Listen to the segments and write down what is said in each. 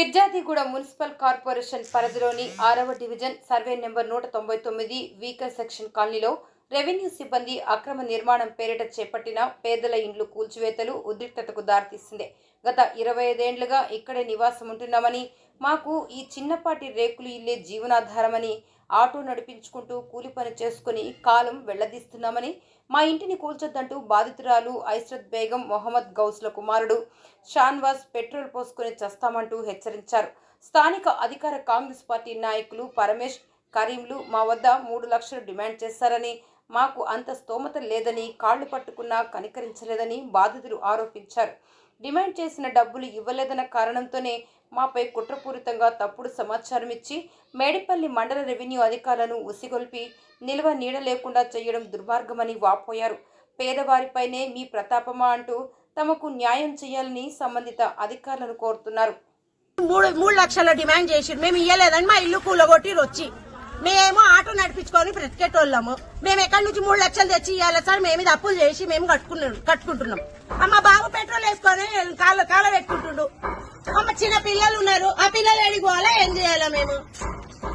Peerzadiguda municipal corporation పరిధిలోని ఆరవ division survey number నూట తొంభై తొమ్మిది వీకర్ సెక్షన్ కాలనీలో రెవెన్యూ సిబ్బంది అక్రమ నిర్మాణం పేరిట చేపట్టిన పేదల ఇండ్లు కూల్చివేతలు ఉద్రిక్తతకు దారితీసింది. గత ఇరవై ఐదేండ్లుగా ఇక్కడే నివాసం ఉంటున్నామని మాకు ఈ చిన్నపాటి రేకులు ఇల్లే జీవనాధారమని ఆటో నడిపించుకుంటూ కూలి పని చేసుకుని కాలం వెళ్ళదీస్తున్నామని మా ఇంటిని కూల్చొద్దంటూ బాధితురాలు ఐస్రత్ బేగం మొహమ్మద్ గౌస్ల కుమారుడు షాన్వాస్ పెట్రోల్ పోసుకుని చస్తామంటూ హెచ్చరించారు. స్థానిక అధికార కాంగ్రెస్ పార్టీ నాయకులు పరమేష్ కరీంలు మా వద్ద మూడు లక్షలు డిమాండ్ చేశారని మాకు అంత స్తోమత లేదని కాళ్ళు పట్టుకున్నా కనికరించలేదని బాధితులు ఆరోపించారు. డిమాండ్ చేసిన డబ్బులు ఇవ్వలేదన్న కారణంతోనే మాపై కుట్రపూరితంగా తప్పుడు సమాచారం ఇచ్చి మేడిపల్లి మండల రెవెన్యూ అధికారులను ఉసిగొల్పి నిల్వ నీడ లేకుండా చేయడం దుర్మార్గమని వాపోయారు. పేదవారిపైనే మీ ప్రతాపమా అంటూ తమకు న్యాయం చేయాలని సంబంధిత అధికారులను కోరుతున్నారు. మూడు మూడు లక్షల డిమాండ్ చేసిరు మేము ఇయ్యలేదని మా ఇల్లు కూలగొట్టి వచ్చి. మేమేమో ఆటో నడిపించుకొని బ్రతికేటోళ్ళము. మేము ఎక్కడి నుంచి మూడు లక్షలు తెచ్చి ఇవ్వాలి సార్? మేము ఇది అప్పులు చేసి మేము కట్టుకున్నాం కట్టుకుంటున్నాం. అమ్మ బాబు పెట్రోల్ వేసుకొని కాళ్ళ కాళ్ళ పెట్టుకుంటుండు. అమ్మ చిన్న పిల్లలు ఉన్నారు. ఆ పిల్లలు ఎడికి ఏం చేయాలా మేము?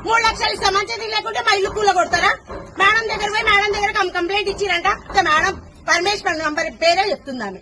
మూడు లక్షలు ఇస్తాం మంచిది లేకుంటే మా ఇల్లు కూల కొడతారా? మేడం దగ్గర పోయి మేడం దగ్గర కంప్లైంట్ ఇచ్చిరంట. మేడం పరమేశ్వర్ నంబర్ పేరే చెప్తుంది ఆమె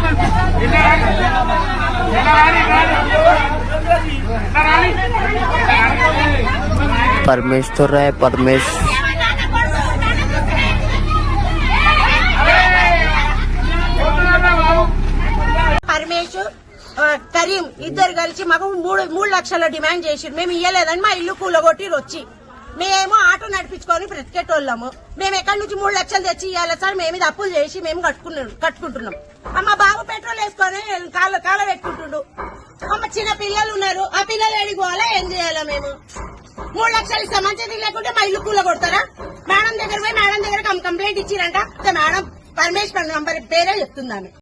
है परमेश्वर है परमेश పరమేశ్ ఆ, కరీం ఇద్దరు కలిసి మాకు మూడు మూడు లక్షల డిమాండ్ చేసిరు మేము ఇయ్యలేదని మా ఇల్లు కూలగొట్టి వచ్చి మేమేమో ఆటో నడిపించుకొని బ్రతికేటోళ్ళము మేము ఎక్కడి నుంచి మూడు లక్షలు తెచ్చి ఇవ్వాలి సార్ మేము ఇది అప్పులు చేసి మేము కట్టుకున్నాం కట్టుకుంటున్నాం అమ్మ బాబు పెట్రోల్ వేసుకొని కాళ్ళ కాళ్ళ పెట్టుకుంటుండు అమ్మ చిన్న పిల్లలు ఉన్నారు ఆ పిల్లలు ఎడికి పోవాలా ఏం చేయాలా మేము మూడు లక్షలు ఇస్తా. మంచిది లేకుంటే మా ఇల్లు కూల కొడతారా? మేడం దగ్గర పోయి మేడం దగ్గర కంప్లైంట్ ఇచ్చిరంట. మేడం పరమేశ్వర్ నంబర్ పేరే చెప్తుంది ఆమె.